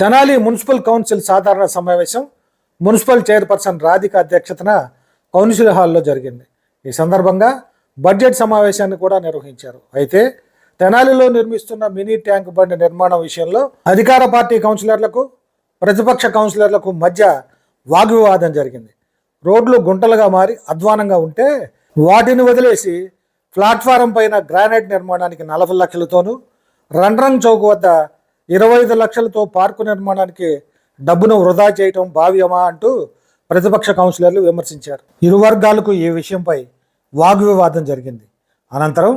Tenali municipal council సాధారణ సమావేశం municipal chairperson Radhika అధ్యక్షతన కౌన్సిల్ హాల్లో జరిగింది. ఈ సందర్భంగా బడ్జెట్ సమావేశాన్ని కూడా నిర్వహించారు. అయితే తెనాలిలో నిర్మిస్తున్న మినీ ట్యాంక్ బండి నిర్మాణం విషయంలో అధికార పార్టీ కౌన్సిలర్లకు ప్రతిపక్ష కౌన్సిలర్లకు మధ్య వాగ్వివాదం జరిగింది. రోడ్లు గుంటలుగా మారి అధ్వానంగా ఉంటే వాటిని వదిలేసి ప్లాట్ఫారం పైన గ్రానైట్ నిర్మాణానికి నలభై లక్షలతోనూ రండ్రంగ్ చౌక్ వద్ద ఇరవై ఐదు లక్షలతో పార్కు నిర్మాణానికి డబ్బును వృధా చేయటం భావ్యమా అంటూ ప్రతిపక్ష కౌన్సిలర్లు విమర్శించారు. ఇరు వర్గాలకు ఈ విషయంపై వాగ్వివాదం జరిగింది. అనంతరం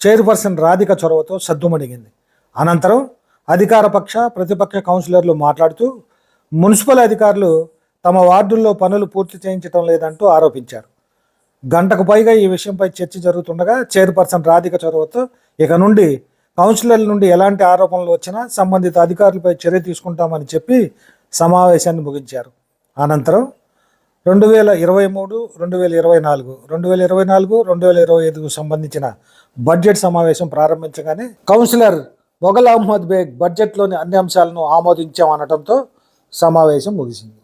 చైర్పర్సన్ రాధిక చొరవతో సద్దుమణిగింది. అనంతరం అధికార పక్ష ప్రతిపక్ష కౌన్సిలర్లు మాట్లాడుతూ మున్సిపల్ అధికారులు తమ వార్డుల్లో పనులు పూర్తి చేయించడం లేదంటూ ఆరోపించారు. గంటకు పైగా ఈ విషయంపై చర్చ జరుగుతుండగా చైర్పర్సన్ రాధిక చొరవతో ఇక నుండి కౌన్సిలర్ల నుండి ఎలాంటి ఆరోపణలు వచ్చినా సంబంధిత అధికారులపై చర్య తీసుకుంటామని చెప్పి సమావేశాన్ని ముగించారు. అనంతరం రెండు వేల ఇరవై మూడు రెండు వేల ఇరవై నాలుగు రెండు వేల ఇరవై నాలుగు రెండు వేల ఇరవై ఐదుకు సంబంధించిన బడ్జెట్ సమావేశం ప్రారంభించగానే కౌన్సిలర్ మొఘల్ అహ్మద్ బేగ్ బడ్జెట్లోని అన్ని అంశాలను ఆమోదించామనటంతో సమావేశం ముగిసింది.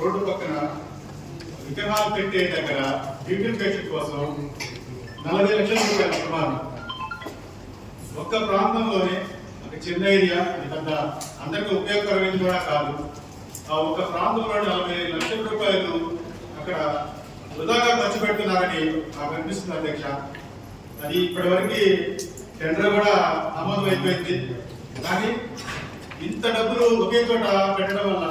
రోడ్డు పక్కన విగ్రహాలు పెట్టే దగ్గర బ్యూటిఫికేషన్ కోసం నలభై లక్షల రూపాయల ప్రమాణం ఒక్క ప్రాంతంలోనే ఒక చిన్న ఏరియా అది పెద్ద అందరికీ ఉపయోగకరమైనది కూడా కాదు. ఆ ఒక్క ప్రాంతంలో నలభై లక్షల రూపాయలు అక్కడ వృధాగా ఖర్చు పెడుతున్నారని నాకు అనిపిస్తుంది అధ్యక్ష. అది ఇప్పటివరకు టెండర్ కూడా ఆమోదం అయిపోయింది. కానీ ఇంత డబ్బులు ఒకే చోట పెట్టడం వల్ల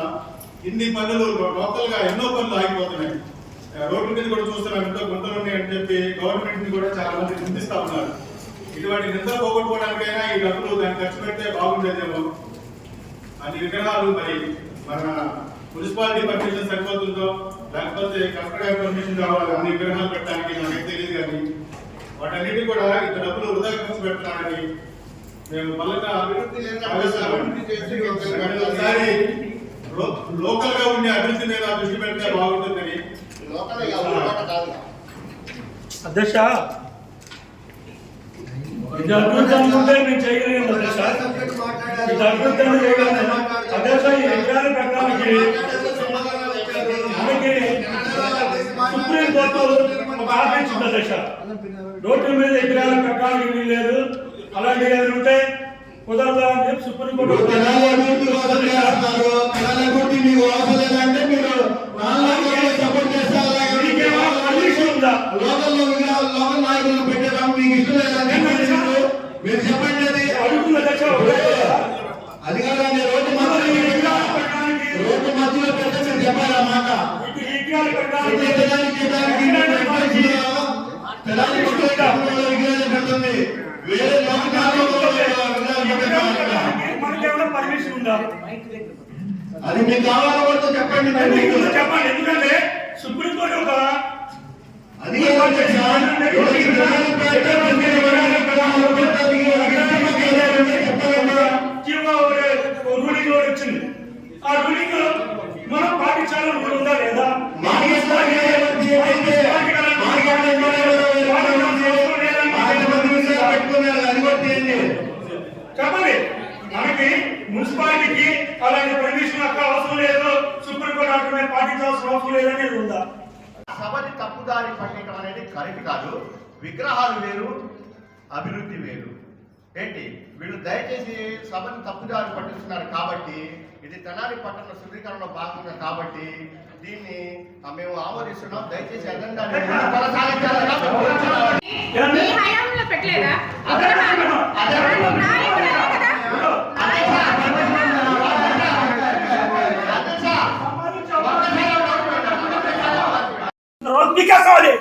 ఇన్ని పనులు లోకల్గా ఎన్నో పనులు ఆగిపోతున్నాయి. రోడ్ల మీద కూడా చూస్తున్నాం ఎంతో గుంతలు ఉన్నాయని చెప్పి గవర్నమెంట్ని కూడా చాలా మంది నిందిస్తా ఉన్నారు. ఇటువంటి నిందలు పోగొట్టుకోవడానికైనా ఈ డబ్బులు దాన్ని ఖర్చు పెడితే బాగుండేదేమో అన్ని విగ్రహాలు మరి మన మున్సిపాలిటీ పర్మిషన్ సరిపోతుందో లేకపోతే కలెక్టర్ గారి పర్మిషన్ కావాలి అన్ని విగ్రహాలు పెట్టడానికి నాకైతే తెలియదు కానీ వాటన్నిటి కూడా ఇంత డబ్బులు వృధా ఖర్చు పెడుతున్నారని మేము మళ్ళా అభివృద్ధి చేసి ఒకసారి లోకల్గా ఉండే అభివృద్ధి మీద దృష్టి పెడితే బాగుంటుందని. లోకల్ ఎవరు కాదు అధ్యక్ష ఇది అభివృద్ధి అనుకుంటే మేము చేయగలిగాం అధ్యక్ష? ఇది అభివృద్ధి అని చేయగలిగాం అధ్యక్ష ఈ విగ్రహాలు పెట్టడానికి మనకి సుప్రీం కోర్టు ఒక అధ్యక్ష. రోడ్డు మీద విగ్రహాలు పెట్టడానికి వీలు లేదు అలాంటి ఏదైనా ఉంటే కుదరదా అని చెప్పి సుప్రీం కోర్టు ఒక ఆర్డర్ ఇచ్చింది అధ్యక్ష. మీకేమో పర్మిషన్ ఉందా అడుగుతున్న అధ్యక్ష ఒకటే కదా. అది కాదండి రోడ్డు మరి ఈ మధ్యలో విగ్రహాలు పెట్టడానికి రోడ్డు మధ్యలో పెడితే మీరు చెప్పాలి ఆ మాట ఈ విగ్రహాలు పెట్టడానికి పెట్టడానికి దానికి పెట్టడానికి తెలంగాణ విగ్రహాలు పెడుతుంది వేరే లోకాల్లో విగ్రహాలు పెట్టడానికి మనకేమైనా పర్మిషన్ ఉందా? అది మీకు కావాలనుకుంటే చెప్పండి చెప్పండి ఎందుకంటే సుప్రీం కోర్టు ఒక అది మున్సిపాలిటీకి అలాంటి పర్మిషన్ అక్క అవసరం లేదు. సుప్రీం కోర్టు ఆర్డర్ మీద పాటించాల్సిన అవసరం లేదని ఉందా సభని తప్పుదారి పట్టడం అనేది కరెక్ట్ కాదు. విగ్రహాలు వేరు అభివృద్ధి వేరు. ఏంటి? వీళ్ళు దయచేసి సభని తప్పుదారి పట్టిస్తున్నారు కాబట్టి ఇది తెనాలి పట్టణ శుద్ధీకరణలో భాగంగా కాబట్టి దీన్ని ఆ, మేము ఆమోదిస్తున్నాం. దయచేసి ఎజెండాని కొనసాగించాలని మేము కోరుతున్నాం. ఏమండి? మీ హయాంలో పెట్టలేదా అదే విగ్రహాలు? అదే నాయకుడు అదే కదా అధ్యక్ష, ఒక్కసారి ఒకటి పెట్టండి. నీకేస్తాం అది